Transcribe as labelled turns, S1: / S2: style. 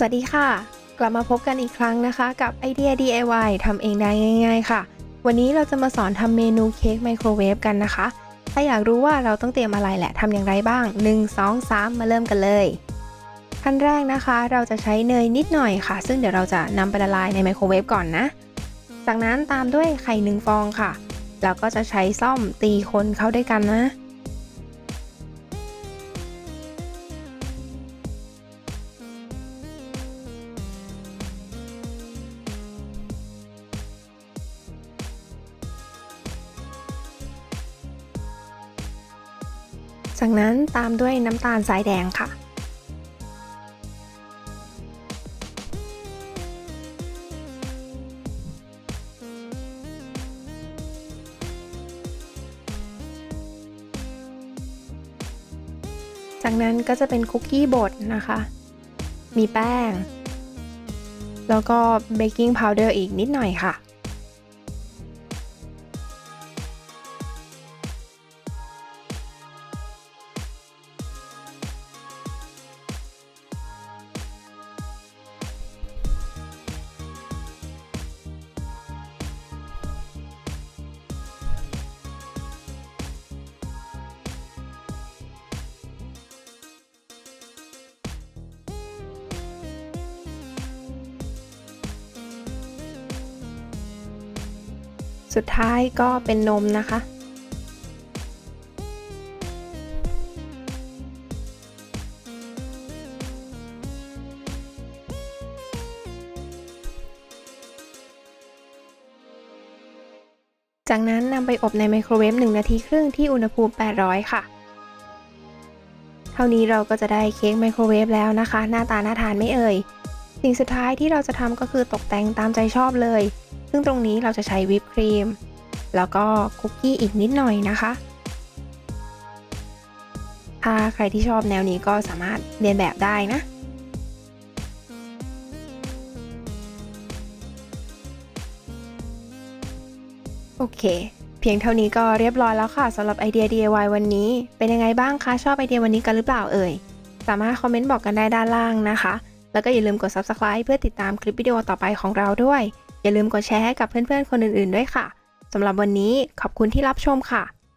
S1: สวัสดีค่ะ กลับมาพบกันอีกครั้งนะคะ กับไอเดีย DIY ทำเองได้ง่าย ๆ ค่ะ วันนี้เราจะมาสอนทำเมนูเค้กไมโครเวฟกันนะคะ ถ้าอยากรู้ว่าเราต้องเตรียมอะไรและทำอย่างไรบ้าง 1 2 3 มาเริ่มกันเลย ขั้นแรกนะคะ เราจะใช้เนยนิดหน่อยค่ะ ซึ่งเดี๋ยวเราจะนำไปละลายในไมโครเวฟก่อนนะ จากนั้นตามด้วยไข่หนึ่งฟองค่ะ แล้วก็จะใช้ซ่อมตีคนเข้าด้วยกันนะ จากนั้นตามด้วยน้ำตาลทรายแดงค่ะ จากนั้นก็จะเป็นคุกกี้บดนะคะ มีแป้ง แล้วก็เบกกิ้งพาวเดอร์อีกนิดหน่อยค่ะ สุดท้ายก็เป็นนมนะคะ จากนั้นนำไปอบในไมโครเวฟ1นาทีครึ่งที่อุณหภูมิ 800 ค่ะ เท่านี้เราก็จะได้เค้กไมโครเวฟแล้วนะคะ หน้าตาน่าทานไม่เอ่ย สิ่งสุดท้ายที่เราจะทำก็คือตกแต่งตามใจชอบเลย ซึ่งตรงนี้เราจะใช้วิปครีม แล้วก็คุกกี้อีกนิดหน่อยนะคะ ถ้าใครที่ชอบแนวนี้ก็สามารถเรียนแบบได้นะโอเค เพียงเท่านี้ก็เรียบร้อยแล้วค่ะสำหรับไอเดีย DIY วันนี้ เป็นยังไงบ้างคะ ชอบไอเดียวันนี้กันหรือเปล่าเอ่ย สามารถคอมเมนต์บอกกันได้ด้านล่างนะคะ แล้วก็อย่าลืมกด Subscribe เพื่อติดตามคลิปวิดีโอต่อไปของเราด้วย อย่าลืมกดแชร์ให้กับเพื่อนๆคนอื่นๆด้วยค่ะสำหรับวันนี้ขอบคุณที่รับชมค่ะ